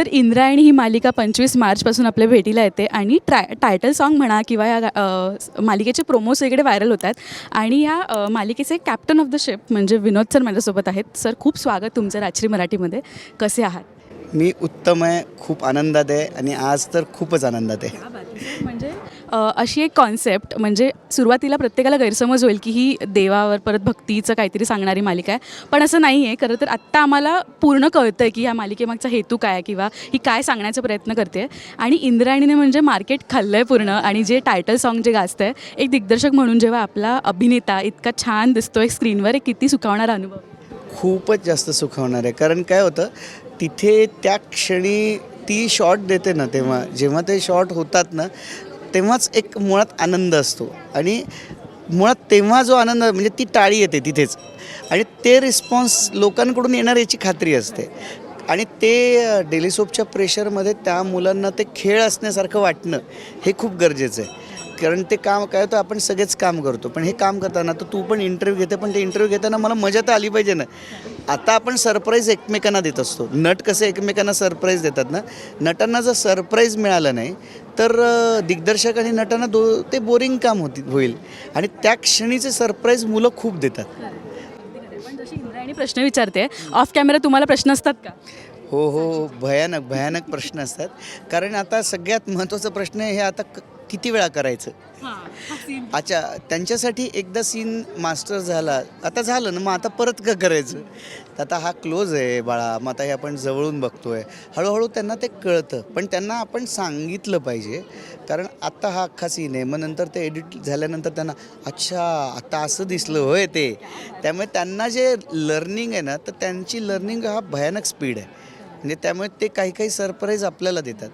तर इंद्रायणी ही मालिका पंचवीस मार्चपासून आपल्या भेटीला येते आणि ट्राय टायटल सॉन्ग म्हणा किंवा या मालिकेचे प्रोमोस वगैरे व्हायरल होत आहेत आणि या मालिकेचे कॅप्टन ऑफ द शिप म्हणजे विनोद सर माझ्यासोबत आहेत. सर खूप स्वागत तुमचं राजश्री मराठीमध्ये. कसे आहात? मी उत्तम आहे खूप आनंदात आहे आणि आज तर खूपच आनंदात आहे. म्हणजे अशी एक कॉन्सेप्ट म्हणजे सुरुवातीला प्रत्येकाला गैरसमज होईल की ही देवावर परत भक्तीचं काहीतरी सांगणारी मालिका आहे. पण असं नाही आहे. खरं तर आत्ता आम्हाला पूर्ण कळतं आहे की ह्या मालिकेमागचा हेतू काय आहे किंवा ही काय सांगण्याचा प्रयत्न करते. आणि इंद्रायणीने म्हणजे मार्केट खाल्लं आहे पूर्ण आणि जे टायटल सॉन्ग जे गाजतं आहे एक दिग्दर्शक म्हणून जेव्हा आपला अभिनेता इतका छान दिसतो एक स्क्रीनवर एक किती सुखावणारा अनुभव. खूपच जास्त सुखावणार आहे. कारण काय होतं तिथे त्या क्षणी ती शॉट देते ना तेव्हा जेव्हा ते शॉट होतात ना तेव्हाच एक मुळात आनंद असतो. आणि मुळात तेव्हा जो आनंद म्हणजे ती टाळी येते तिथेच. आणि ते रिस्पॉन्स लोकांकडून येणार याची खात्री असते. आणि ते डेली सोपच्या प्रेशरमध्ये त्या मुलांना ते खेळ असण्यासारखं वाटणं हे खूप गरजेचं आहे. कारण ते काम काय होतं आपण सगळेच काम करतो. पण हे काम करताना तर तू पण इंटरव्ह्यू घेते पण ते इंटरव्ह्यू घेताना मला मजा तर आली पाहिजे ना. आता आपण सरप्राईज एकमेकांना देत असतो. नट कसे एकमेकांना सरप्राईज देतात ना नटांना जर सरप्राईज मिळालं नाही तर दिग्दर्शक आणि नटांना दो ते बोरिंग काम होती होईल. आणि त्या क्षणीचे सरप्राईज मुलं खूप देतात. इंद्रायणी प्रश्न विचारते ऑफ कॅमेरा तुम्हाला प्रश्न असतात का? हो हो भयानक भयानक प्रश्न असतात. कारण आता सगळ्यात महत्त्वाचा प्रश्न हे आता क- किती वेळा करायचं? अच्छा त्यांच्यासाठी एकदा सीन मास्टर झाला. आता झालं ना मग आता परत का करायचं. तर आता हा क्लोज आहे बाळा. मग आता हे आपण जवळून बघतोय. हळूहळू त्यांना ते कळतं. पण त्यांना आपण सांगितलं पाहिजे. कारण आत्ता हा अख्खा सीन आहे. मग नंतर ते एडिट झाल्यानंतर त्यांना अच्छा आता असं दिसलं. होय ते. त्यामुळे त्यांना जे लर्निंग आहे ना तर त्यांची लर्निंग हा भयानक स्पीड आहे. म्हणजे त्यामुळे ते काही काही सरप्राईज आपल्याला देतात.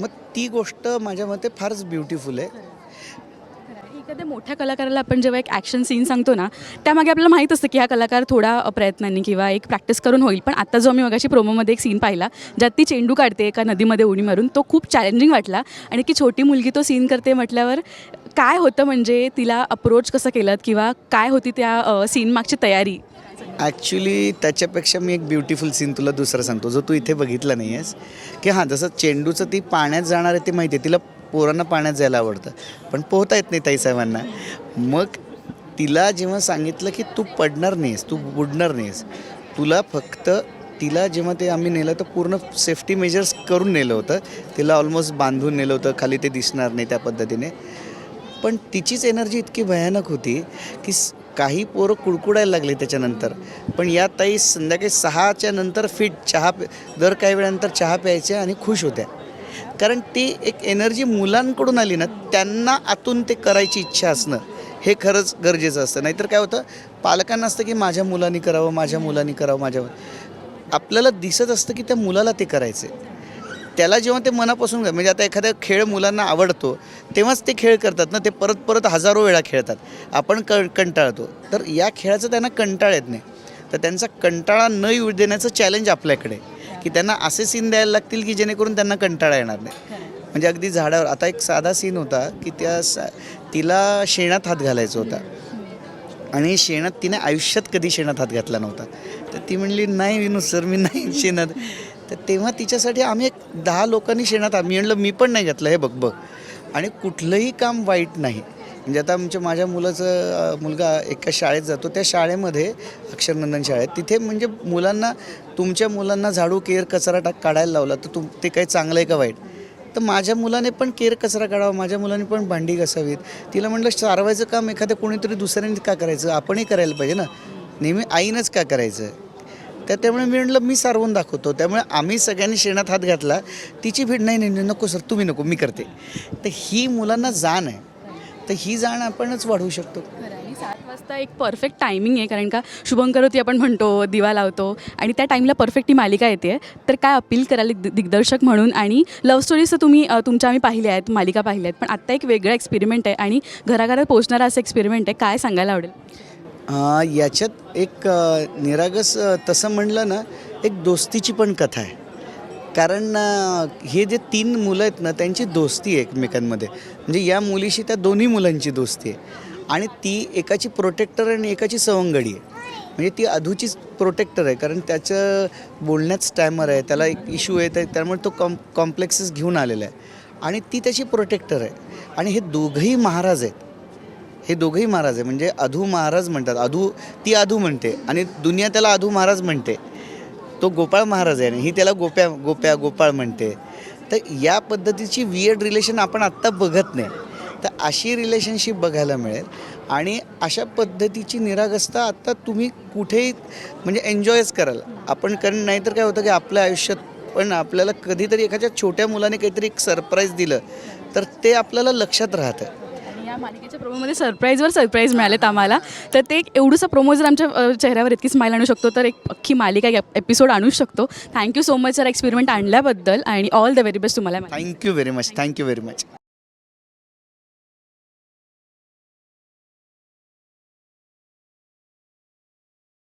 मग ती गोष्ट माझ्या मते फारच ब्युटिफुल आहे. एखाद्या मोठ्या कलाकाराला आपण जेव्हा एक ॲक्शन सीन सांगतो ना त्यामागे आपल्याला माहीत असतं की हा कलाकार थोडा प्रयत्नांनी किंवा एक प्रॅक्टिस करून होईल. पण आता जो आम्ही मगाशी प्रोमोमध्ये एक सीन पाहिला ज्यात ती चेंडू काढते एका नदीमध्ये उडी मारून तो खूप चॅलेंजिंग वाटला. आणि की छोटी मुलगी तो सीन करते म्हटल्यावर काय होतं म्हणजे तिला अप्रोच कसं केलं किंवा काय होती त्या सीन मागची तयारी? ॲक्च्युली त्याच्यापेक्षा मी एक ब्युटिफुल सीन तुला दुसरा सांगतो जो तू इथे बघितला नाही आहेस की हां जसं चेंडूचं ती पाण्यात जाणार आहे ते माहिती आहे तिला पोरांना पाण्यात जायला आवडतं. पण पोहता येत नाही ताईसाहेबांना. मग तिला जेव्हा सांगितलं की तू पडणार नाहीस तू बुडणार नाहीस तुला फक्त तिला जेव्हा ते आम्ही नेलं तर पूर्ण सेफ्टी मेजर्स करून नेलं होतं. तिला ऑलमोस्ट बांधून नेलं होतं खाली ते दिसणार नाही त्या पद्धतीने. पण तिचीच एनर्जी इतकी भयानक होती की काही पोरं कुडकुडायला लागले त्याच्यानंतर. पण या ताई संध्याकाळी सहाच्या नंतर फिट चहा पे दर काही वेळानंतर चहा प्यायच्या आणि खुश होत्या. कारण ती एक एनर्जी मुलांकडून आली ना त्यांना आतून ते करायची इच्छा असणं हे खरंच गरजेचं असतं. नाहीतर काय होतं पालकांना असतं की माझ्या मुलांनी करावं माझ्या मुलांनी करावं माझ्या आपल्याला दिसत असतं की त्या मुलाला ते करायचं आहे त्याला जेव्हा ते मनापासून म्हणजे आता एखादा खेळ मुलांना आवडतो तेव्हाच ते खेळ करतात ना ते परत परत हजारो वेळा खेळतात. आपण क कंटाळतो. तर या खेळाचं त्यांना कंटाळ येत नाही. तर त्यांचा कंटाळा न येऊ देण्याचं चॅलेंज आपल्याकडे. की त्यांना असे सीन द्यायला लागतील की जेणेकरून त्यांना कंटाळा येणार नाही. म्हणजे अगदी झाडावर आता एक साधा सीन होता की त्या सा तिला शेणात हात घालायचा होता. आणि शेणात तिने आयुष्यात कधी शेणात हात घातला नव्हता. तर ती म्हणली नाही विनू सर मी नाही शेणात. तर तेव्हा तिच्यासाठी आम्ही एक दहा लोकांनी शेणात आम्ही म्हणलं मी पण नाही घातलं हे बघ बघ. आणि कुठलंही काम वाईट नाही. म्हणजे आता आमच्या माझ्या मुलाचं मुलगा एका शाळेत जातो. त्या शाळेमध्ये अक्षरनंदन शाळेत. तिथे म्हणजे मुलांना तुमच्या मुलांना झाडू केर कचरा टाक काढायला लावला तर तुम ते काही चांगलं आहे का वाईट? तर माझ्या मुलाने पण केर कचरा काढावा. माझ्या मुलाने पण भांडी घासावीत. तिला म्हटलं सारवायचं काम एखाद्या कोणीतरी दुसऱ्याने का करायचं? आपणही करायला पाहिजे ना. नेहमी आईनंच का करायचं? तर त्यामुळे मी म्हटलं मी सारवून दाखवतो. त्यामुळे आम्ही सगळ्यांनी शेणात हात घातला. तिची भीड नाही नाही नको सर तुम्ही नको मी करते. तर ही मुलांना जाण आहे. तर ही जाण आपणच वाढवू शकतो. सात वाजता एक परफेक्ट टायमिंग आहे कारण का शुभंकर होती आपण म्हणतो दिवा लावतो. आणि त्या टाईमला परफेक्ट ही मालिका येते. तर काय अपील कराल दि- दिग्दर्शक म्हणून? आणि लव्ह स्टोरीज तर तुम्ही तुमच्या आम्ही पाहिल्या आहेत मालिका पाहिल्या आहेत. पण आत्ता एक वेगळा एक्सपेरिमेंट आहे आणि घराघरात पोहोचणारा असं एक्सपेरिमेंट आहे. काय सांगायला आवडेल? याच्यात एक निरागस तसं म्हणलं ना एक दोस्तीची पण कथा आहे. कारण हे जे तीन मुलं आहेत ना त्यांची दोस्ती आहे एकमेकांमध्ये. म्हणजे या मुलीशी त्या दोन्ही मुलांची दोस्ती आहे. आणि ती एकाची प्रोटेक्टर आणि एकाची सवंगडी आहे. म्हणजे ती अधूचीच प्रोटेक्टर आहे कारण त्याचं बोलण्यात स्टॅमर आहे त्याला एक इश्यू येत आहे त्यामुळे तो कॉम कॉम्प्लेक्सेस घेऊन आलेला आहे. आणि ती त्याची प्रोटेक्टर आहे. आणि हे दोघंही महाराज आहेत. हे दोघंही महाराज आहे म्हणजे अधू महाराज म्हणतात. अधू ती अधू म्हणते आणि दुनिया त्याला अधू महाराज म्हणते. तो गोपाळ महाराज आहे आणि ही त्याला गोप्या गोप्या गोपाळ म्हणते. तर या पद्धतीची वियर्ड रिलेशन आपण आत्ता बघत नाही. तर अशी रिलेशनशिप बघायला मिळेल. आणि अशा पद्धतीची निरागसता आत्ता तुम्ही कुठेही म्हणजे एन्जॉयच कराल. आपण कारण नाहीतर काय होतं की आपल्या आयुष्यात पण आपल्याला कधीतरी एखाद्या छोट्या मुलाने काहीतरी एक सरप्राईज दिलं तर ते आपल्याला लक्षात राहतं. या मालिकेच्या प्रोमोमध्ये सरप्राईजवर सरप्राईज मिळालेत आम्हाला. तर ते एक एवढंसं प्रोमो जर आमच्या चेहऱ्यावर इतकी स्माईल आणू शकतो तर एक अख्खी मालिका एपिसोड आणू शकतो. Thank you so much sir experiment आणल्याबद्दल आणि ऑल द व्हेरी बेस्ट तुम्हाला thank you very much thank you very much